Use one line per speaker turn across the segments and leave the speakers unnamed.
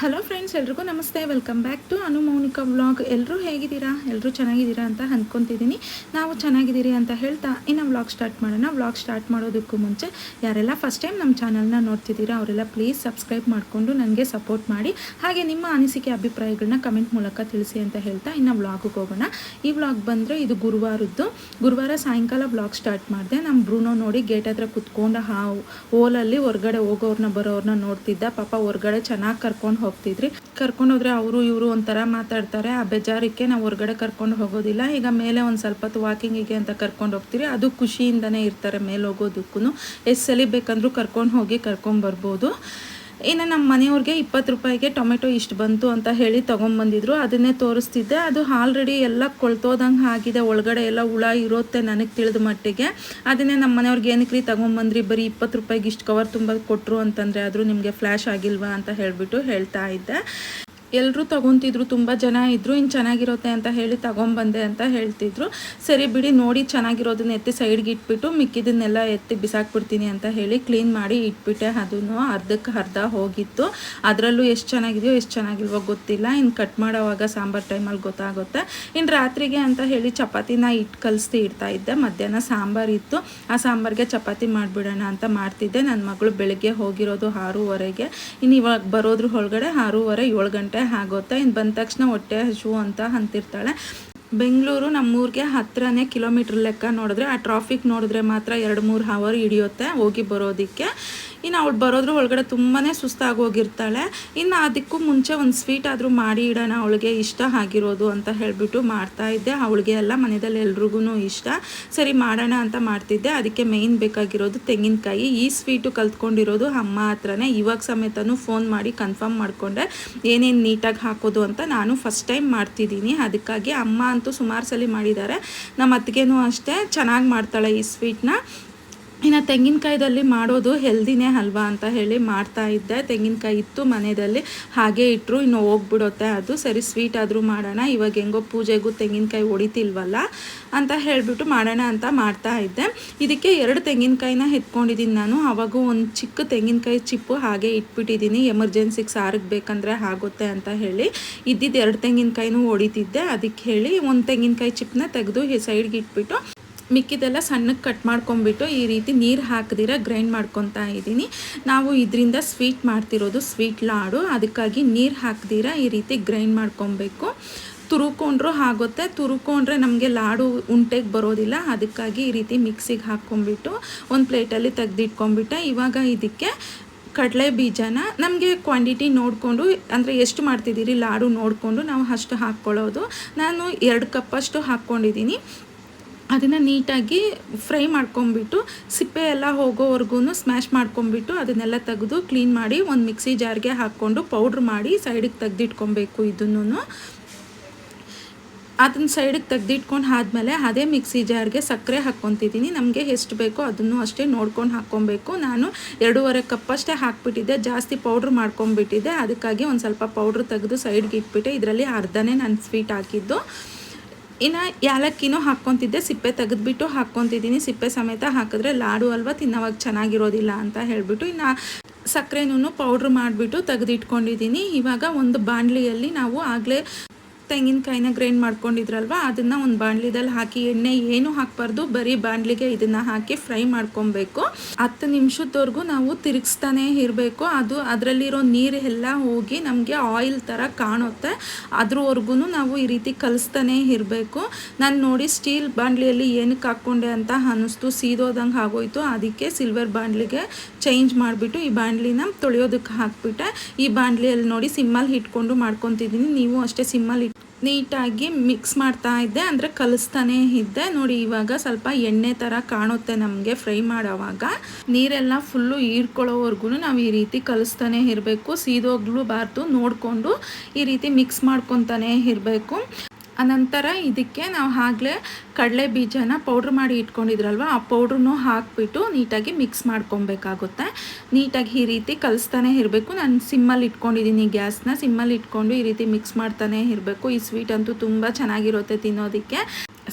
Hello friends ಎಲ್ರಿಗೂ namaste. Welcome back to Anu Mounika vlog ಎಲ್ಲರೂ ಹೇಗಿದ್ದೀರಾ? ಎಲ್ಲರೂ ಚೆನ್ನಾಗಿದ್ದೀರಾ ಅಂತ ಅಂದ್ಕೊತಿದ್ದೀನಿ ನಾವು ಚೆನ್ನಾಗಿದ್ದೀರಿ ಅಂತ ಹೇಳ್ತಾ ಇನ್ನು ವ್ಲಾಗ್ ಸ್ಟಾರ್ಟ್ ಮಾಡೋಣ. ವ್ಲಾಗ್ ಸ್ಟಾರ್ಟ್ ಮಾಡೋದಕ್ಕೂ ಮುಂಚೆ ಯಾರೆಲ್ಲ ಫಸ್ಟ್ ಟೈಮ್ ನಮ್ಮ ಚಾನಲ್ನ ನೋಡ್ತಿದ್ದೀರಾ, ಅವರೆಲ್ಲ ಪ್ಲೀಸ್ ಸಬ್ಸ್ಕ್ರೈಬ್ ಮಾಡಿಕೊಂಡು ನನಗೆ ಸಪೋರ್ಟ್ ಮಾಡಿ. ಹಾಗೆ ನಿಮ್ಮ ಅನಿಸಿಕೆ ಅಭಿಪ್ರಾಯಗಳನ್ನ ಕಮೆಂಟ್ ಮೂಲಕ ತಿಳಿಸಿ ಅಂತ ಹೇಳ್ತಾ ಇನ್ನು ವ್ಲಾಗಿಗೆ ಹೋಗೋಣ. ಈ ವ್ಲಾಗ್ ಬಂದರೆ ಇದು ಗುರುವಾರದ್ದು. ಗುರುವಾರ ಸಾಯಂಕಾಲ ವ್ಲಾಗ್ ಸ್ಟಾರ್ಟ್ ಮಾಡಿದೆ. ನಮ್ಮ ಬ್ರೂನೋ ನೋಡಿ ಗೇಟ್ ಹತ್ರ ಕುತ್ಕೊಂಡು ಹಾ ಓಲಲ್ಲಿ ಹೊರಗಡೆ ಹೋಗೋರ್ನ ಬರೋರನ್ನ ನೋಡ್ತಿದ್ದ. ಪಾಪ ಹೊರಗಡೆ ಚೆನ್ನಾಗಿ ಕರ್ಕೊಂಡು ಹೋಗ್ತಿದ್ರಿ. ಕರ್ಕೊಂಡು ಹೋದ್ರೆ ಅವರು ಇವರು ಒಂಥರ ಮಾತಾಡ್ತಾರೆ. ಆ ಬೇಜಾರಕ್ಕೆ ನಾವು ಹೊರಗಡೆ ಕರ್ಕೊಂಡು ಹೋಗೋದಿಲ್ಲ. ಈಗ ಮೇಲೆ ಒಂದು ಸ್ವಲ್ಪ ಹೊತ್ತು ವಾಕಿಂಗಿಗೆ ಅಂತ ಕರ್ಕೊಂಡು ಹೋಗ್ತೀರಿ. ಅದು ಖುಷಿಯಿಂದನೇ ಇರ್ತಾರೆ ಮೇಲೆ ಹೋಗೋದಕ್ಕೂ ಎಷ್ಟು ಸಲ ಬೇಕಂದ್ರೂ ಕರ್ಕೊಂಡು ಹೋಗಿ ಕರ್ಕೊಂಡು ಬರ್ಬೋದು. ಇನ್ನು ನಮ್ಮ ಮನೆಯವ್ರಿಗೆ ಇಪ್ಪತ್ತು ರೂಪಾಯಿಗೆ ಟೊಮೆಟೊ ಇಷ್ಟು ಬಂತು ಅಂತ ಹೇಳಿ ತೊಗೊಂಬಂದಿದ್ರು, ಅದನ್ನೇ ತೋರಿಸ್ತಿದ್ದೆ. ಅದು ಆಲ್ರೆಡಿ ಎಲ್ಲ ಕೊಳ್ತೋದಂಗೆ ಆಗಿದೆ, ಒಳಗಡೆ ಎಲ್ಲ ಹುಳ ಇರುತ್ತೆ ನನಗೆ ತಿಳಿದ ಮಟ್ಟಿಗೆ. ಅದನ್ನೇ ನಮ್ಮ ಮನೆಯವ್ರಿಗೆ ಏನಕ್ಕೆ ರೀ ತೊಗೊಂಬಂದ್ರಿ, ಬರೀ ಇಪ್ಪತ್ತು ರೂಪಾಯಿಗೆ ಇಷ್ಟು ಕವರ್ ತುಂಬ ಕೊಟ್ಟರು ಅಂತಂದರೆ ಆದರೂ ನಿಮಗೆ ಫ್ಲ್ಯಾಶ್ ಆಗಿಲ್ವಾ ಅಂತ ಹೇಳಿಬಿಟ್ಟು ಹೇಳ್ತಾ ಇದ್ದೆ. ಎಲ್ಲರೂ ತೊಗೊತಿದ್ರು, ತುಂಬ ಜನ ಇದ್ದರು ಇನ್ನು ಚೆನ್ನಾಗಿರುತ್ತೆ ಅಂತ ಹೇಳಿ ತೊಗೊಂಬಂದೆ ಅಂತ ಹೇಳ್ತಿದ್ರು. ಸರಿ ಬಿಡಿ, ನೋಡಿ ಚೆನ್ನಾಗಿರೋದನ್ನ ಎತ್ತಿ ಸೈಡ್ಗೆ ಇಟ್ಬಿಟ್ಟು ಮಿಕ್ಕಿದನ್ನೆಲ್ಲ ಎತ್ತಿ ಬಿಸಾಕ್ಬಿಡ್ತೀನಿ ಅಂತ ಹೇಳಿ ಕ್ಲೀನ್ ಮಾಡಿ ಇಟ್ಬಿಟ್ಟೆ. ಅದನ್ನು ಅರ್ಧಕ್ಕೆ ಅರ್ಧ ಹೋಗಿತ್ತು. ಅದರಲ್ಲೂ ಎಷ್ಟು ಚೆನ್ನಾಗಿದೆಯೋ, ಎಷ್ಟು ಚೆನ್ನಾಗಿಲ್ವೋ ಗೊತ್ತಿಲ್ಲ. ಇನ್ನು ಕಟ್ ಮಾಡೋವಾಗ ಸಾಂಬಾರು ಟೈಮಲ್ಲಿ ಗೊತ್ತಾಗುತ್ತೆ. ಇನ್ನು ರಾತ್ರಿಗೆ ಅಂತ ಹೇಳಿ ಚಪಾತಿನ ಇಟ್ಟು ಕಲಿಸ್ತಿ ಇಡ್ತಾ ಇದ್ದೆ. ಮಧ್ಯಾಹ್ನ ಸಾಂಬಾರು ಇತ್ತು. ಆ ಸಾಂಬಾರಿಗೆ ಚಪಾತಿ ಮಾಡಿಬಿಡೋಣ ಅಂತ ಮಾಡ್ತಿದ್ದೆ. ನನ್ನ ಮಗಳು ಬೆಳಗ್ಗೆ ಹೋಗಿರೋದು ಆರೂವರೆಗೆ. ಇನ್ನು ಇವಾಗ ಬರೋದ್ರ ಒಳಗಡೆ ಆರೂವರೆ ಏಳು ಗಂಟೆ ಆಗುತ್ತೆ ಇನ್ನು ಬಂದ ತಕ್ಷಣ ಹೊಟ್ಟೆ ಹಸು ಅಂತ ಅಂತಿರ್ತಾಳೆ. ಬೆಂಗಳೂರು ನಮ್ಮೂರಿಗೆ ಹತ್ರನೇ ಕಿಲೋಮೀಟ್ರ್ ಲೆಕ್ಕ ನೋಡಿದ್ರೆ, ಆ ಟ್ರಾಫಿಕ್ ನೋಡಿದ್ರೆ ಮಾತ್ರ ಎರಡು ಮೂರು ಹವರ್ ಹಿಡಿಯುತ್ತೆ ಹೋಗಿ ಬರೋದಕ್ಕೆ. ಇನ್ನು ಅವಳು ಬರೋದ್ರೂ ಒಳಗಡೆ ತುಂಬಾ ಸುಸ್ತಾಗಿ ಹೋಗಿರ್ತಾಳೆ. ಇನ್ನು ಅದಕ್ಕೂ ಮುಂಚೆ ಒಂದು ಸ್ವೀಟ್ ಆದರೂ ಮಾಡಿ ಇಡೋಣ, ಅವಳಿಗೆ ಇಷ್ಟ ಆಗಿರೋದು ಅಂತ ಹೇಳಿಬಿಟ್ಟು ಮಾಡ್ತಾ ಇದ್ದೆ. ಅವಳಿಗೆ ಎಲ್ಲ ಮನೆಯಲ್ಲಿ ಎಲ್ರಿಗೂ ಇಷ್ಟ. ಸರಿ, ಮಾಡೋಣ ಅಂತ ಮಾಡ್ತಿದ್ದೆ. ಅದಕ್ಕೆ ಮೇಯ್ನ್ ಬೇಕಾಗಿರೋದು ತೆಂಗಿನಕಾಯಿ. ಈ ಸ್ವೀಟು ಕಲ್ತ್ಕೊಂಡಿರೋದು ಅಮ್ಮ ಹತ್ರನೇ. ಇವಾಗ ಸಮೇತನೂ ಫೋನ್ ಮಾಡಿ ಕನ್ಫರ್ಮ್ ಮಾಡಿಕೊಂಡೆ. ಏನೇನು ನೀಟಾಗಿ ಹಾಕೋದು ಅಂತ ನಾನು ಫಸ್ಟ್ ಟೈಮ್ ಮಾಡ್ತಿದ್ದೀನಿ. ಅದಕ್ಕಾಗಿ ಅಮ್ಮ ಅಂತೂ ಸುಮಾರು ಸಲ ಮಾಡಿದ್ದಾರೆ. ನಮ್ಮ ಅತ್ತಿಗೆನೂ ಅಷ್ಟೇ. ಚೆನ್ನಾಗಿ ಮಾಡ್ತಾಳೆ ಈ ಸ್ವೀಟ್ನ. ಇನ್ನು ತೆಂಗಿನಕಾಯ್ದಲ್ಲಿ ಮಾಡೋದು ಹೆಲ್ದಿನೇ ಅಲ್ವಾ ಅಂತ ಹೇಳಿ ಮಾಡ್ತಾ ಇದ್ದೆ. ತೆಂಗಿನಕಾಯಿ ಇತ್ತು ಮನೆಯಲ್ಲಿ, ಹಾಗೆ ಇಟ್ಟರು ಇನ್ನು ಹೋಗ್ಬಿಡುತ್ತೆ ಅದು. ಸರಿ ಸ್ವೀಟ್ ಆದರೂ ಮಾಡೋಣ. ಇವಾಗ ಹೆಂಗೋ ಪೂಜೆಗೂ ತೆಂಗಿನಕಾಯಿ ಹೊಡಿತಿಲ್ವಲ್ಲ ಅಂತ ಹೇಳಿಬಿಟ್ಟು ಮಾಡೋಣ ಅಂತ ಮಾಡ್ತಾ ಇದ್ದೆ. ಇದಕ್ಕೆ ಎರಡು ತೆಂಗಿನಕಾಯಿನ ಎತ್ಕೊಂಡಿದ್ದೀನಿ ನಾನು. ಆವಾಗೂ ಒಂದು ಚಿಕ್ಕ ತೆಂಗಿನಕಾಯಿ ಚಿಪ್ಪು ಹಾಗೆ ಇಟ್ಬಿಟ್ಟಿದ್ದೀನಿ. ಎಮರ್ಜೆನ್ಸಿಗೆ ಸಾರಿಗೆ ಬೇಕಂದರೆ ಆಗುತ್ತೆ ಅಂತ ಹೇಳಿ ಇದ್ದಿದ್ದು ಎರಡು ತೆಂಗಿನಕಾಯಿನೂ ಹೊಡಿತಿದ್ದೆ. ಅದಕ್ಕೆ ಹೇಳಿ ಒಂದು ತೆಂಗಿನಕಾಯಿ ಚಿಪ್ಪನ್ನ ತೆಗೆದು ಸೈಡ್ಗೆ ಇಟ್ಬಿಟ್ಟು ಮಿಕ್ಕಿದೆಲ್ಲ ಸಣ್ಣಕ್ಕೆ ಕಟ್ ಮಾಡ್ಕೊಂಬಿಟ್ಟು ಈ ರೀತಿ ನೀರು ಹಾಕದಿರ ಗ್ರೈಂಡ್ ಮಾಡ್ಕೊತಾ ಇದ್ದೀನಿ. ನಾವು ಇದರಿಂದ ಸ್ವೀಟ್ ಮಾಡ್ತಿರೋದು ಸ್ವೀಟ್ ಲಾಡು. ಅದಕ್ಕಾಗಿ ನೀರು ಹಾಕ್ದಿರ ಈ ರೀತಿ ಗ್ರೈಂಡ್ ಮಾಡ್ಕೊಬೇಕು. ತುರುಕೊಂಡ್ರು ಆಗುತ್ತೆ. ತುರುಕೊಂಡ್ರೆ ನಮಗೆ ಲಾಡು ಉಂಟೆಗೆ ಬರೋದಿಲ್ಲ. ಅದಕ್ಕಾಗಿ ಈ ರೀತಿ ಮಿಕ್ಸಿಗೆ ಹಾಕ್ಕೊಂಬಿಟ್ಟು ಒಂದು ಪ್ಲೇಟಲ್ಲಿ ತೆಗೆದಿಟ್ಕೊಂಬಿಟ್ಟೆ ಇವಾಗ ಇದಕ್ಕೆ ಕಡಲೆ ಬೀಜನ ನಮಗೆ ಕ್ವಾಂಟಿಟಿ ನೋಡಿಕೊಂಡು, ಅಂದರೆ ಎಷ್ಟು ಮಾಡ್ತಿದ್ದೀರಿ ಲಾಡು ನೋಡಿಕೊಂಡು ನಾವು ಅಷ್ಟು ಹಾಕ್ಕೊಳ್ಳೋದು. ನಾನು ಎರಡು ಕಪ್ಪಷ್ಟು ಹಾಕ್ಕೊಂಡಿದ್ದೀನಿ. ಅದನ್ನು ನೀಟಾಗಿ ಫ್ರೈ ಮಾಡ್ಕೊಂಬಿಟ್ಟು, ಸಿಪ್ಪೆ ಎಲ್ಲ ಹೋಗೋವರೆಗೂ ಸ್ಮ್ಯಾಶ್ ಮಾಡ್ಕೊಂಬಿಟ್ಟು ಅದನ್ನೆಲ್ಲ ತೆಗೆದು ಕ್ಲೀನ್ ಮಾಡಿ ಒಂದು ಮಿಕ್ಸಿ ಜಾರ್ಗೆ ಹಾಕ್ಕೊಂಡು ಪೌಡ್ರ್ ಮಾಡಿ ಸೈಡಿಗೆ ತೆಗೆದಿಟ್ಕೊಬೇಕು ಇದನ್ನು ಅದನ್ನ ಸೈಡಿಗೆ ತೆಗೆದಿಟ್ಕೊಂಡು ಆದಮೇಲೆ ಅದೇ ಮಿಕ್ಸಿ ಜಾರ್ಗೆ ಸಕ್ಕರೆ ಹಾಕ್ಕೊತಿದ್ದೀನಿ. ನಮಗೆ ಎಷ್ಟು ಬೇಕೋ ಅದನ್ನು ಅಷ್ಟೇ ನೋಡ್ಕೊಂಡು ಹಾಕ್ಕೊಬೇಕು. ನಾನು ಎರಡೂವರೆ ಕಪ್ಪಷ್ಟೇ ಹಾಕ್ಬಿಟ್ಟಿದ್ದೆ. ಜಾಸ್ತಿ ಪೌಡ್ರ್ ಮಾಡ್ಕೊಂಬಿಟ್ಟಿದ್ದೆ ಅದಕ್ಕಾಗಿ ಒಂದು ಸ್ವಲ್ಪ ಪೌಡ್ರ್ ತೆಗೆದು ಸೈಡ್ಗೆ ಇಟ್ಬಿಟ್ಟೆ. ಇದರಲ್ಲಿ ಅರ್ಧನೇ ನಾನು ಸ್ವೀಟ್ ಹಾಕಿದ್ದು. ಇನ್ನು ಯಾಲಕ್ಕಿನೂ ಹಾಕ್ಕೊತಿದ್ದೆ, ಸಿಪ್ಪೆ ತೆಗೆದ್ಬಿಟ್ಟು ಹಾಕ್ಕೊತಿದ್ದೀನಿ. ಸಿಪ್ಪೆ ಸಮೇತ ಹಾಕಿದ್ರೆ ಲಾಡು ಅಲ್ವಾ, ತಿನ್ನೋವಾಗ ಚೆನ್ನಾಗಿರೋದಿಲ್ಲ ಅಂತ ಹೇಳಿಬಿಟ್ಟು ಇನ್ನು ಸಕ್ಕರೆನೂ ಪೌಡ್ರ್ ಮಾಡಿಬಿಟ್ಟು ತೆಗೆದಿಟ್ಕೊಂಡಿದ್ದೀನಿ. ಇವಾಗ ಒಂದು ಬಾಂಡ್ಲಿಯಲ್ಲಿ ನಾವು ಆಗಲೇ ತೆಂಗಿನಕಾಯಿನ ಗ್ರೈಂಡ್ ಮಾಡ್ಕೊಂಡಿದ್ರಲ್ವ? ಅದನ್ನು ಒಂದು ಬಾಣಲಿದಲ್ಲಿ ಹಾಕಿ ಎಣ್ಣೆ ಏನು ಹಾಕಬಾರ್ದು, ಬರೀ ಬಾಣಲಿಗೆ ಇದನ್ನು ಹಾಕಿ ಫ್ರೈ ಮಾಡ್ಕೊಬೇಕು. ಹತ್ತು ನಿಮಿಷದವರೆಗೂ ನಾವು ತಿರುಗಿಸ್ತಾನೆ ಇರಬೇಕು. ಅದು ಅದರಲ್ಲಿರೋ ನೀರು ಎಲ್ಲ ಹೋಗಿ ನಮಗೆ ಆಯಿಲ್ ಥರ ಕಾಣುತ್ತೆ. ಅದ್ರವರೆಗೂ ನಾವು ಈ ರೀತಿ ಕಲಿಸ್ತಾನೆ ಇರಬೇಕು. ನಾನು ನೋಡಿ ಸ್ಟೀಲ್ ಬಾಣಲಿಯಲ್ಲಿ ಏನಕ್ಕೆ ಹಾಕ್ಕೊಂಡೆ ಅಂತ ಅನ್ನಿಸ್ತು. ಸೀದೋದಂಗೆ ಆಗೋಯ್ತು. ಅದಕ್ಕೆ ಸಿಲ್ವರ್ ಬಾಣಲಿಗೆ ಚೇಂಜ್ ಮಾಡಿಬಿಟ್ಟು ಈ ಬಾಣಲಿನ ತೊಳೆಯೋದಕ್ಕೆ ಹಾಕ್ಬಿಟ್ಟೆ. ಈ ಬಾಣಲಿಯಲ್ಲಿ ನೋಡಿ ಸಿಮ್ಮಲ್ಲಿ ಇಟ್ಕೊಂಡು ಮಾಡ್ಕೊತಿದ್ದೀನಿ ನೀವು ಅಷ್ಟೇ ಸಿಮ್ಮಲ್ಲಿ ನೀಟಾಗಿ ಮಿಕ್ಸ್ ಮಾಡ್ತಾ ಇದ್ದೆ, ಅಂದರೆ ಕಲಿಸ್ತಾನೆ ಇದ್ದೆ. ನೋಡಿ, ಇವಾಗ ಸ್ವಲ್ಪ ಎಣ್ಣೆ ಥರ ಕಾಣುತ್ತೆ ನಮಗೆ ಫ್ರೈ ಮಾಡೋವಾಗ. ನೀರೆಲ್ಲ ಫುಲ್ಲು ಹೀರ್ಕೊಳ್ಳೋವರೆಗೂ ನಾವು ಈ ರೀತಿ ಕಲಿಸ್ತಾನೆ ಇರಬೇಕು. ಸೀದೋಗ್ಲೂಬಾರ್ದು ನೋಡಿಕೊಂಡು ಈ ರೀತಿ ಮಿಕ್ಸ್ ಮಾಡ್ಕೊತಾನೆ ಇರಬೇಕು. ಅನಂತರ ಇದಕ್ಕೆ ನಾವು ಆಗಲೇ ಕಡಲೆ ಬೀಜನ ಪೌಡ್ರ್ ಮಾಡಿ ಇಟ್ಕೊಂಡಿದ್ರಲ್ವ, ಆ ಪೌಡ್ರನ್ನೂ ಹಾಕಿಬಿಟ್ಟು ನೀಟಾಗಿ ಮಿಕ್ಸ್ ಮಾಡ್ಕೊಬೇಕಾಗುತ್ತೆ. ನೀಟಾಗಿ ಈ ರೀತಿ ಕಲಿಸ್ತಾನೆ ಇರಬೇಕು. ನಾನು ಸಿಮ್ಮಲ್ಲಿ ಇಟ್ಕೊಂಡಿದ್ದೀನಿ ಗ್ಯಾಸ್ನ, ಸಿಮ್ಮಲ್ಲಿ ಇಟ್ಕೊಂಡು ಈ ರೀತಿ ಮಿಕ್ಸ್ ಮಾಡ್ತಾನೆ ಇರಬೇಕು. ಈ ಸ್ವೀಟ್ ಅಂತೂ ತುಂಬ ಚೆನ್ನಾಗಿರುತ್ತೆ ತಿನ್ನೋದಕ್ಕೆ.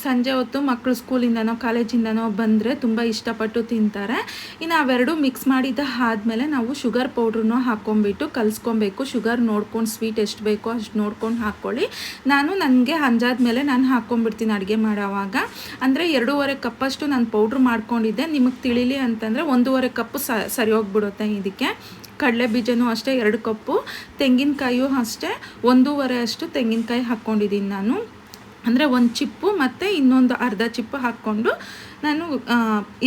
ಸಂಜೆ ಹೊತ್ತು ಮಕ್ಕಳು ಸ್ಕೂಲಿಂದನೋ ಕಾಲೇಜಿಂದನೋ ಬಂದರೆ ತುಂಬ ಇಷ್ಟಪಟ್ಟು ತಿಂತಾರೆ. ಇನ್ನು ಅವೆರಡು ಮಿಕ್ಸ್ ಮಾಡಿದ ಆದಮೇಲೆ ನಾವು ಶುಗರ್ ಪೌಡ್ರನ್ನು ಹಾಕ್ಕೊಂಬಿಟ್ಟು ಕಲಿಸ್ಕೊಬೇಕು. ಶುಗರ್ ನೋಡ್ಕೊಂಡು ಸ್ವೀಟ್ ಎಷ್ಟು ಬೇಕೋ ಅಷ್ಟು ನೋಡ್ಕೊಂಡು ಹಾಕ್ಕೊಳ್ಳಿ. ನಾನು ನನಗೆ ಹಂಜಾದ್ಮೇಲೆ ನಾನು ಹಾಕ್ಕೊಂಬಿಡ್ತೀನಿ ಅಡುಗೆ ಮಾಡೋವಾಗ. ಅಂದರೆ ಎರಡೂವರೆ ಕಪ್ಪಷ್ಟು ನಾನು ಪೌಡ್ರ್ ಮಾಡ್ಕೊಂಡಿದ್ದೆ. ನಿಮಗೆ ತಿಳಿಲಿ ಅಂತಂದರೆ ಒಂದೂವರೆ ಕಪ್ಪು ಸರಿ ಹೋಗ್ಬಿಡುತ್ತೆ ಇದಕ್ಕೆ. ಕಡಲೆ ಬೀಜನೂ ಅಷ್ಟೇ ಎರಡು ಕಪ್ಪು. ತೆಂಗಿನಕಾಯಿಯೂ ಅಷ್ಟೇ. ಒಂದೂವರೆ ಅಷ್ಟು ತೆಂಗಿನಕಾಯಿ ಹಾಕ್ಕೊಂಡಿದ್ದೀನಿ ನಾನು. ಅಂದರೆ ಒಂದು ಚಿಪ್ಪು ಮತ್ತು ಇನ್ನೊಂದು ಅರ್ಧ ಚಿಪ್ಪು ಹಾಕ್ಕೊಂಡು ನಾನು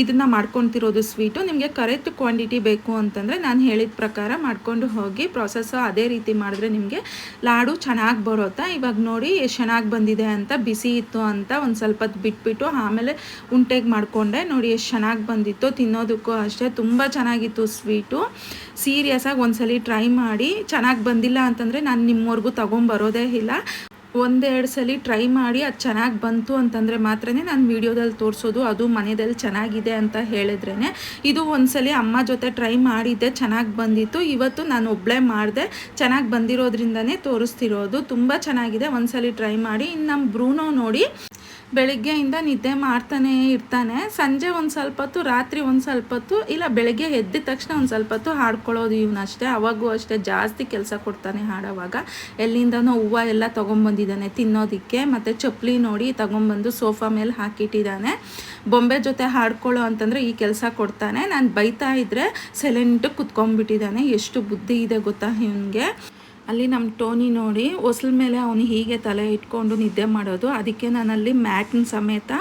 ಇದನ್ನು ಮಾಡ್ಕೊತಿರೋದು ಸ್ವೀಟು ನಿಮಗೆ ಕರೆಕ್ಟ್ ಕ್ವಾಂಟಿಟಿ ಬೇಕು ಅಂತಂದರೆ ನಾನು ಹೇಳಿದ ಪ್ರಕಾರ ಮಾಡ್ಕೊಂಡು ಹೋಗಿ ಪ್ರೊಸೆಸ್ಸು ಅದೇ ರೀತಿ ಮಾಡಿದ್ರೆ ನಿಮಗೆ ಲಾಡು ಚೆನ್ನಾಗಿ ಬರುತ್ತಾ? ಇವಾಗ ನೋಡಿ ಎಷ್ಟು ಚೆನ್ನಾಗಿ ಬಂದಿದೆ ಅಂತ, ಬಿಸಿ ಇತ್ತು ಅಂತ ಒಂದು ಸ್ವಲ್ಪ ಬಿಟ್ಬಿಟ್ಟು ಆಮೇಲೆ ಉಂಟೆಗೆ ಮಾಡಿಕೊಂಡೆ. ನೋಡಿ ಎಷ್ಟು ಚೆನ್ನಾಗಿ ಬಂದಿತ್ತು, ತಿನ್ನೋದಕ್ಕೂ ಅಷ್ಟೇ. ತುಂಬ ಚೆನ್ನಾಗಿತ್ತು ಸ್ವೀಟು ಸೀರಿಯಸ್ಸಾಗಿ ಒಂದ್ಸಲಿ ಟ್ರೈ ಮಾಡಿ. ಚೆನ್ನಾಗಿ ಬಂದಿಲ್ಲ ಅಂತಂದರೆ ನಾನು ನಿಮ್ಮವರೆಗೂ ತೊಗೊಂಬರೋದೇ ಇಲ್ಲ. ಒಂದೆರಡು ಸಲ ಟ್ರೈ ಮಾಡಿ ಅದು ಚೆನ್ನಾಗಿ ಬಂತು ಅಂತಂದರೆ ಮಾತ್ರ ನಾನು ವೀಡಿಯೋದಲ್ಲಿ ತೋರಿಸೋದು, ಅದು ಮನೆಯಲ್ಲಿ ಚೆನ್ನಾಗಿದೆ ಅಂತ ಹೇಳಿದ್ರೇ ಇದು ಒಂದ್ಸಲಿ ಅಮ್ಮ ಜೊತೆ ಟ್ರೈ ಮಾಡಿದ್ದೆ, ಚೆನ್ನಾಗಿ ಬಂದಿತ್ತು. ಇವತ್ತು ನಾನು ಒಬ್ಬಳೇ ಮಾಡಿದೆ, ಚೆನ್ನಾಗಿ ಬಂದಿರೋದ್ರಿಂದನೇ ತೋರಿಸ್ತಿರೋದು. ತುಂಬ ಚೆನ್ನಾಗಿದೆ, ಒಂದ್ಸಲಿ ಟ್ರೈ ಮಾಡಿ. ಇನ್ನು ನಮ್ಮ ಬ್ರೂನೋ ನೋಡಿ ಬೆಳಗ್ಗೆಯಿಂದ ನಿದ್ದೆ ಮಾಡ್ತಾನೆ ಇರ್ತಾನೆ. ಸಂಜೆ ಒಂದು ಸ್ವಲ್ಪ ಹೊತ್ತು ರಾತ್ರಿ ಒಂದು ಸ್ವಲ್ಪ ಹೊತ್ತು ಇಲ್ಲ ಬೆಳಗ್ಗೆ ಎದ್ದ ತಕ್ಷಣ ಒಂದು ಸ್ವಲ್ಪ ಹೊತ್ತು ಹಾಡ್ಕೊಳ್ಳೋದು ಇವನಷ್ಟೇ ಅವಾಗೂ ಅಷ್ಟೇ ಜಾಸ್ತಿ ಕೆಲಸ ಕೊಡ್ತಾನೆ ಹಾಡೋವಾಗ. ಎಲ್ಲಿಂದನೋ ಹೂವು ಎಲ್ಲ ತೊಗೊಂಬಂದಿದ್ದಾನೆ ತಿನ್ನೋದಕ್ಕೆ. ಮತ್ತು ಚಪ್ಪಲಿ ನೋಡಿ ತೊಗೊಂಬಂದು ಸೋಫಾ ಮೇಲೆ ಹಾಕಿಟ್ಟಿದ್ದಾನೆ. ಬೊಂಬೆ ಜೊತೆ ಹಾಡ್ಕೊಳ್ಳೋ ಅಂತಂದರೆ ಈ ಕೆಲಸ ಕೊಡ್ತಾನೆ. ನಾನು ಬೈತಾ ಇದ್ದರೆ ಸೈಲೆಂಟು ಕುತ್ಕೊಂಡ್ಬಿಟ್ಟಿದ್ದಾನೆ. ಎಷ್ಟು ಬುದ್ಧಿ ಇದೆ ಗೊತ್ತಾ ಇವನಿಗೆ? ಅಲ್ಲಿ ನಮ್ಮ ಟೋನಿ ನೋಡಿ, ಒಸಲ್ ಮೇಲೆ ಅವನು ಹೀಗೆ ತಲೆ ಇಟ್ಕೊಂಡು ನಿದ್ದೆ ಮಾಡೋದು. ಅದಕ್ಕೆ ನಾನಲ್ಲಿ ಮ್ಯಾಟ್ನ ಸಮೇತ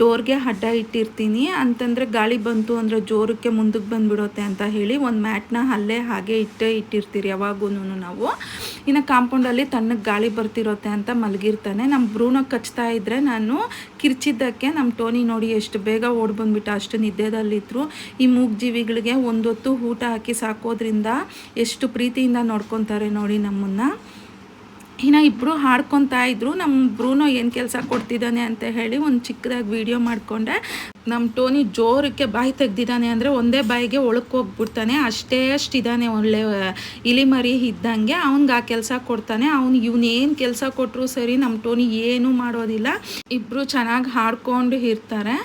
ಡೋರ್ಗೆ ಅಡ್ಡ ಇಟ್ಟಿರ್ತೀನಿ. ಅಂತಂದರೆ ಗಾಳಿ ಬಂತು ಅಂದರೆ ಜೋರಕ್ಕೆ ಮುಂದಕ್ಕೆ ಬಂದುಬಿಡುತ್ತೆ ಅಂತ ಹೇಳಿ ಒಂದು ಮ್ಯಾಟ್ನ ಅಲ್ಲೇ ಹಾಗೆ ಇಟ್ಟೇ ಇಟ್ಟಿರ್ತೀರಿ ಯಾವಾಗೂ ನಾವು. ಇನ್ನು ಕಾಂಪೌಂಡಲ್ಲಿ ತಣ್ಣಗೆ ಗಾಳಿ ಬರ್ತಿರುತ್ತೆ ಅಂತ ಮಲಗಿರ್ತಾನೆ. ನಮ್ಮ ಭ್ರೂಣ ಕಚ್ತಾ ಇದ್ದರೆ ನಾನು ಕಿರ್ಚಿದ್ದಕ್ಕೆ ನಮ್ಮ ಟೋನಿ ನೋಡಿ ಎಷ್ಟು ಬೇಗ ಓಡಿ ಬಂದ್ಬಿಟ್ಟು, ಅಷ್ಟು ನಿದ್ದೆದಲ್ಲಿದ್ದರು ಈ ಮೂಗ್ಜೀವಿಗಳಿಗೆ ಒಂದೊತ್ತು ಊಟ ಹಾಕಿ ಸಾಕೋದ್ರಿಂದ ಎಷ್ಟು ಪ್ರೀತಿಯಿಂದ ನೋಡ್ಕೊತಾರೆ ನೋಡಿ ನಮ್ಮನ್ನು. ಇನ್ನು ಇಬ್ಬರು ಹಾಡ್ಕೊತಾ ಇದ್ರು. ನಮ್ಮ ಬ್ರೂನೋ ಏನು ಕೆಲಸ ಕೊಡ್ತಿದ್ದಾನೆ ಅಂತ ಹೇಳಿ ಒಂದು ಚಿಕ್ಕದಾಗಿ ವಿಡಿಯೋ ಮಾಡಿಕೊಂಡೆ. ನಮ್ಮ ಟೋನಿ ಜೋರಕ್ಕೆ ಬಾಯಿ ತೆಗ್ದಿದ್ದಾನೆ ಅಂದರೆ ಒಂದೇ ಬಾಯಿಗೆ ಒಳಕ್ಕೆ ಹೋಗ್ಬಿಡ್ತಾನೆ. ಅಷ್ಟೇ ಅಷ್ಟಿದ್ದಾನೆ ಒಳ್ಳೆ ಇಲಿಮರಿ ಇದ್ದಂಗೆ. ಅವ್ನಿಗೆ ಆ ಕೆಲಸ ಕೊಡ್ತಾನೆ. ಅವ್ನು ಇವನೇನು ಕೆಲಸ ಕೊಟ್ಟರು ಸರಿ ನಮ್ಮ ಟೋನಿ ಏನೂ ಮಾಡೋದಿಲ್ಲ. ಇಬ್ಬರು ಚೆನ್ನಾಗಿ ಹಾಡ್ಕೊಂಡು ಇರ್ತಾರೆ.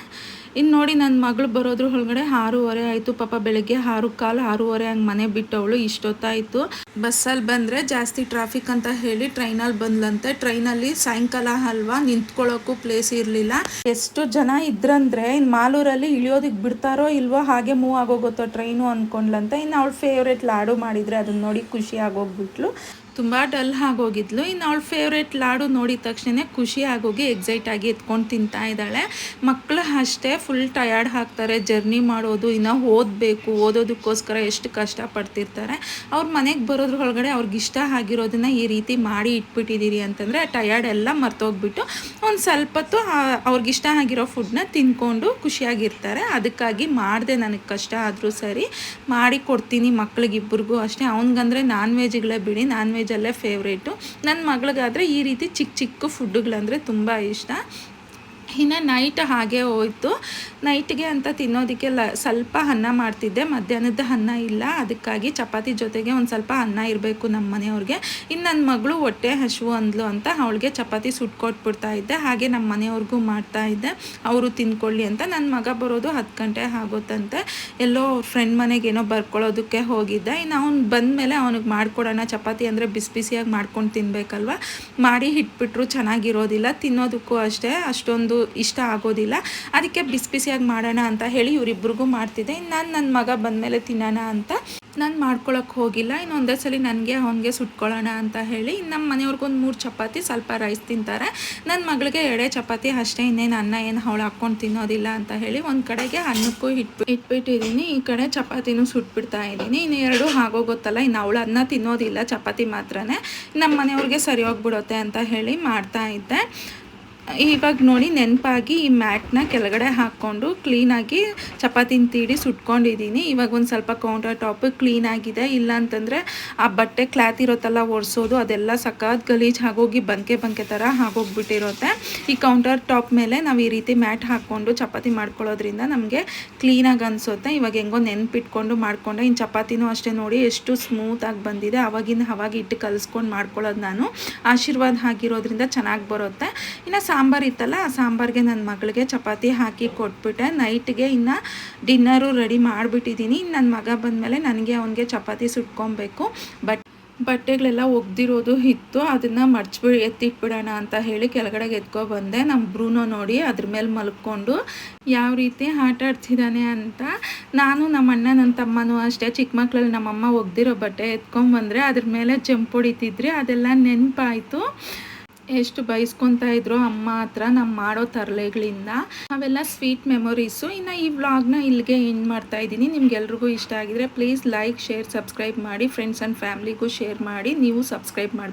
ಇನ್ನು ನೋಡಿ ನನ್ನ ಮಗಳು ಬರೋದ್ರ ಒಳಗಡೆ ಆರೂವರೆ ಆಯಿತು. ಪಾಪ ಬೆಳಗ್ಗೆ ಆರು ಕಾಲು ಆರೂವರೆ ಹಂಗೆ ಮನೆ ಬಿಟ್ಟವಳು. ಇಷ್ಟೊತ್ತಾಯಿತು. ಬಸ್ಸಲ್ಲಿ ಬಂದರೆ ಜಾಸ್ತಿ ಟ್ರಾಫಿಕ್ ಅಂತ ಹೇಳಿ ಟ್ರೈನಲ್ಲಿ ಬಂದ್ಲಂತೆ. ಟ್ರೈನಲ್ಲಿ ಸಾಯಂಕಾಲ ಅಲ್ವಾ ನಿಂತ್ಕೊಳ್ಳೋಕ್ಕೂ ಪ್ಲೇಸ್ ಇರಲಿಲ್ಲ. ಎಷ್ಟು ಜನ ಇದ್ರಂದ್ರೆ ಇನ್ನು ಮಾಲೂರಲ್ಲಿ ಇಳಿಯೋದಕ್ಕೆ ಬಿಡ್ತಾರೋ ಇಲ್ವೋ ಹಾಗೆ ಮೂವ್ ಆಗೋಗುತ್ತೋ ಟ್ರೈನು ಅಂದ್ಕೊಂಡ್ಲಂತೆ ಇನ್ನು ಅವಳು ಫೇವ್ರೇಟ್ ಲಾಡು ಮಾಡಿದರೆ ಅದನ್ನ ನೋಡಿ ಖುಷಿ ಆಗೋಗ್ಬಿಟ್ಲು. ತುಂಬ ಡಲ್ ಆಗೋಗಿದ್ಲು. ಇನ್ನು ಅವಳು ಫೇವ್ರೇಟ್ ಲಾಡು ನೋಡಿದ ತಕ್ಷಣ ಖುಷಿ ಆಗೋಗಿ ಎಕ್ಸೈಟ್ ಆಗಿ ಎತ್ಕೊಂಡು ತಿಂತಾ ಇದ್ದಾಳೆ. ಮಕ್ಕಳು ಅಷ್ಟೇ ಫುಲ್ ಟಯರ್ಡ್ ಹಾಕ್ತಾರೆ ಜರ್ನಿ ಮಾಡೋದು, ಇನ್ನು ಓದಬೇಕು, ಓದೋದಕ್ಕೋಸ್ಕರ ಎಷ್ಟು ಕಷ್ಟಪಡ್ತಿರ್ತಾರೆ ಅವ್ರ ಮನೆಗೆ ಬರೋದ್ರ ಒಳಗಡೆ ಅವ್ರಿಗೆ ಇಷ್ಟ ಆಗಿರೋದನ್ನ ಈ ರೀತಿ ಮಾಡಿ ಇಟ್ಬಿಟ್ಟಿದ್ದೀರಿ ಅಂತಂದರೆ ಟಯರ್ಡ್ ಎಲ್ಲ ಮರ್ತೋಗ್ಬಿಟ್ಟು ಒಂದು ಸ್ವಲ್ಪ ಹೊತ್ತು ಅವ್ರಿಗಿಷ್ಟ ಆಗಿರೋ ಫುಡ್ನ ತಿನ್ಕೊಂಡು ಖುಷಿಯಾಗಿರ್ತಾರೆ. ಅದಕ್ಕಾಗಿ ಮಾಡಿದೆ ನನಗೆ ಕಷ್ಟ ಆದರೂ ಸರಿ. ಮಾಡಿ ಕೊಡ್ತೀನಿ ಮಕ್ಳಿಗಿಬ್ಬರಿಗೂ ಅಷ್ಟೇ. ಅವ್ನಿಗಂದರೆ ನಾನ್ ವೆಜ್ಗಳೇ ಬಿಡಿ. ನಾನ್ ವೆಜ್ ಅಲ್ಲೇ ಫೇವ್ರೇಟು ನನ್ನ ಮಗಳಿಗಾದರೆ ಈ ರೀತಿ ಚಿಕ್ಕ ಚಿಕ್ಕ ಫುಡ್ಡುಗಳಂದರೆ ತುಂಬ ಇಷ್ಟ. ಇನ್ನು ನೈಟ್ ಹಾಗೆ ಹೋಯ್ತು. ನೈಟ್ಗೆ ಅಂತ ತಿನ್ನೋದಕ್ಕೆ ಲ, ಸ್ವಲ್ಪ ಅನ್ನ ಮಾಡ್ತಿದ್ದೆ. ಮಧ್ಯಾಹ್ನದ ಅನ್ನ ಇಲ್ಲ. ಅದಕ್ಕಾಗಿ ಚಪಾತಿ ಜೊತೆಗೆ ಒಂದು ಸ್ವಲ್ಪ ಅನ್ನ ಇರಬೇಕು ನಮ್ಮ ಮನೆಯವ್ರಿಗೆ. ಇನ್ನು ನನ್ನ ಮಗಳು ಹೊಟ್ಟೆ ಹಸುವು ಅಂದ್ಲು ಅಂತ ಅವಳಿಗೆ ಚಪಾತಿ ಸುಟ್ಕೊಟ್ಬಿಡ್ತಾ ಇದ್ದೆ. ಹಾಗೆ ನಮ್ಮ ಮನೆಯವ್ರಿಗೂ ಮಾಡ್ತಾ ಇದ್ದೆ. ಅವರು ತಿನ್ಕೊಳ್ಳಿ ಅಂತ. ನನ್ನ ಮಗ ಬರೋದು ಹತ್ತು ಗಂಟೆ ಆಗುತ್ತಂತೆ ಎಲ್ಲೋ ಫ್ರೆಂಡ್ ಮನೆಗೆ ಏನೋ ಬರ್ಕೊಳ್ಳೋದಕ್ಕೆ ಹೋಗಿದ್ದೆ. ಇನ್ನು ಅವ್ನು ಬಂದಮೇಲೆ ಅವನಿಗೆ ಮಾಡ್ಕೊಡೋಣ. ಚಪಾತಿ ಅಂದರೆ ಬಿಸಿ ಬಿಸಿಯಾಗಿ ಮಾಡ್ಕೊಂಡು ತಿನ್ನಬೇಕಲ್ವ ಮಾಡಿ ಇಟ್ಬಿಟ್ರು ಚೆನ್ನಾಗಿರೋದಿಲ್ಲ. ತಿನ್ನೋದಕ್ಕೂ ಅಷ್ಟೇ. ಅಷ್ಟೊಂದು ಇಷ್ಟ ಆಗೋದಿಲ್ಲ. ಅದಕ್ಕೆ ಬಿಸಿ ಬಿಸಿಯಾಗಿ ಮಾಡೋಣ ಅಂತ ಹೇಳಿ ಇವರಿಬ್ರಿಗೂ ಮಾಡ್ತಿದ್ದೆ. ಇನ್ನು ನಾನು ನನ್ನ ಮಗ ಬಂದಮೇಲೆ ತಿನ್ನೋಣ ಅಂತ ನಾನು ಮಾಡ್ಕೊಳಕ್ಕೆ ಹೋಗಿಲ್ಲ. ಇನ್ನು ಒಂದೇ ಸಲ ನನಗೆ ಅವನಿಗೆ ಸುಟ್ಕೊಳ್ಳೋಣ ಅಂತ ಹೇಳಿ ನಮ್ಮ ಮನೆಯವ್ರಿಗೊಂದು ಮೂರು ಚಪಾತಿ, ಸ್ವಲ್ಪ ರೈಸ್ ತಿಂತಾರೆ. ನನ್ನ ಮಗಳಿಗೆ ಎಡೆ ಚಪಾತಿ ಅಷ್ಟೇ, ಇನ್ನೇನು ಅನ್ನ ಏನು ಅವಳು ಹಾಕ್ಕೊಂಡು ತಿನ್ನೋದಿಲ್ಲ ಅಂತ ಹೇಳಿ ಒಂದು ಕಡೆಗೆ ಅನ್ನಕ್ಕೂ ಇಟ್ಬಿ ಇಟ್ಬಿಟ್ಟಿದ್ದೀನಿ ಈ ಕಡೆ ಚಪಾತಿನೂ ಸುಟ್ಬಿಡ್ತಾ ಇದ್ದೀನಿ. ಇನ್ನು ಎರಡು ಆಗೋಗುತ್ತಲ್ಲ ಇನ್ನು ಅವಳು ಅನ್ನ ತಿನ್ನೋದಿಲ್ಲ, ಚಪಾತಿ ಮಾತ್ರನೇ. ನಮ್ಮ ಮನೆಯವ್ರಿಗೆ ಸರಿ ಹೋಗ್ಬಿಡುತ್ತೆ ಅಂತ ಹೇಳಿ ಮಾಡ್ತಾ ಇದ್ದೆ. ಇವಾಗ ನೋಡಿ ನೆನಪಾಗಿ ಈ ಮ್ಯಾಟ್ನ ಕೆಳಗಡೆ ಹಾಕ್ಕೊಂಡು ಕ್ಲೀನಾಗಿ ಚಪಾತಿನ ತೀಡಿ ಸುಟ್ಕೊಂಡಿದ್ದೀನಿ. ಇವಾಗ ಒಂದು ಸ್ವಲ್ಪ ಕೌಂಟರ್ ಟಾಪ್ ಕ್ಲೀನಾಗಿದೆ ಇಲ್ಲ ಅಂತಂದರೆ ಆ ಬಟ್ಟೆ ಕ್ಲಾತ್ ಇರೋತ್ತಲ್ಲ, ಒರೆಸೋದು, ಅದೆಲ್ಲ ಸಖತ್ ಗಲೀಜ್ ಆಗೋಗಿ ಬಂಕೆ ಬಂಕೆ ಥರ ಆಗೋಗ್ಬಿಟ್ಟಿರುತ್ತೆ. ಈ ಕೌಂಟರ್ ಟಾಪ್ ಮೇಲೆ ನಾವು ಈ ರೀತಿ ಮ್ಯಾಟ್ ಹಾಕ್ಕೊಂಡು ಚಪಾತಿ ಮಾಡ್ಕೊಳ್ಳೋದ್ರಿಂದ ನಮಗೆ ಕ್ಲೀನಾಗಿ ಅನಿಸುತ್ತೆ. ಇವಾಗ ಹೆಂಗೋ ನೆನ್ಪಿಟ್ಕೊಂಡು ಮಾಡಿಕೊಂಡೆ. ಇನ್ನು ಚಪಾತಿನೂ ಅಷ್ಟೇ ನೋಡಿ ಎಷ್ಟು ಸ್ಮೂತಾಗಿ ಬಂದಿದೆ. ಅವಾಗಿಂದ ಅವಾಗ ಇಟ್ಟು ಕಲಿಸ್ಕೊಂಡು ಮಾಡ್ಕೊಳ್ಳೋದು ನಾನು. ಆಶೀರ್ವಾದ ಆಗಿರೋದ್ರಿಂದ ಚೆನ್ನಾಗಿ ಬರುತ್ತೆ. ಇನ್ನು ಸಾಂಬಾರು ಇತ್ತಲ್ಲ, ಆ ಸಾಂಬಾರಿಗೆ ನನ್ನ ಮಗಳಿಗೆ ಚಪಾತಿ ಹಾಕಿ ಕೊಟ್ಬಿಟ್ಟೆ. ನೈಟ್ಗೆ ಇನ್ನು ಡಿನ್ನರು ರೆಡಿ ಮಾಡಿಬಿಟ್ಟಿದ್ದೀನಿ ನನ್ನ ಮಗ ಬಂದಮೇಲೆ ನನಗೆ ಅವನಿಗೆ ಚಪಾತಿ ಸುಟ್ಕೊಬೇಕು. ಬಟ್, ಬಟ್ಟೆಗಳೆಲ್ಲ ಒಗ್ದಿರೋದು ಇತ್ತು. ಅದನ್ನು ಮಡ್ಚ್ಬಿಡಿ ಎತ್ತಿಟ್ಬಿಡೋಣ ಅಂತ ಹೇಳಿ ಕೆಳಗಡೆಗೆ ಎತ್ಕೊ ಬಂದೆ. ನಮ್ಮ ಬ್ರೂನೋ ನೋಡಿ ಅದ್ರ ಮೇಲೆ ಮಲ್ಕೊಂಡು ಯಾವ ರೀತಿ ಆಟ ಆಡ್ತಿದ್ದಾನೆ ಅಂತ. ನಾನು ನಮ್ಮ ಅಣ್ಣ ನನ್ನ ತಮ್ಮನೂ ಅಷ್ಟೇ. ಚಿಕ್ಕ ಮಕ್ಕಳಲ್ಲಿ ನಮ್ಮಮ್ಮ ಒಗ್ದಿರೋ ಬಟ್ಟೆ ಎತ್ಕೊಂಬಂದರೆ ಅದ್ರ ಮೇಲೆ ಜಂಪ್ ಹೊಡಿತಿದ್ರಿ. ಅದೆಲ್ಲ ನೆನಪಾಯಿತು. ಎಷ್ಟು ಬೈಸ್ಕೊತಾ ಇದ್ರು ಅಮ್ಮ ಹತ್ರ ನಮ್ಮ ಮಾಡೋ ತರಲೆಗಳಿಂದ ಅವೆಲ್ಲ ಸ್ವೀಟ್ ಮೆಮೊರೀಸು. ಇನ್ನು ಈ ವ್ಲಾಗ್ನ ಇಲ್ಲಿಗೆ ಎಂಡ್ ಮಾಡ್ತಾ ಇದ್ದೀನಿ. ನಿಮ್ಗೆಲ್ರಿಗೂ ಇಷ್ಟ ಆಗಿದ್ರೆ ಪ್ಲೀಸ್ ಲೈಕ್, ಶೇರ್, ಸಬ್ಸ್ಕ್ರೈಬ್ ಮಾಡಿ, ಫ್ರೆಂಡ್ಸ್ ಆ್ಯಂಡ್ ಫ್ಯಾಮ್ಲಿಗೂ ಶೇರ್ ಮಾಡಿ. ನೀವು ಸಬ್ಸ್ಕ್ರೈಬ್ ಮಾಡಿ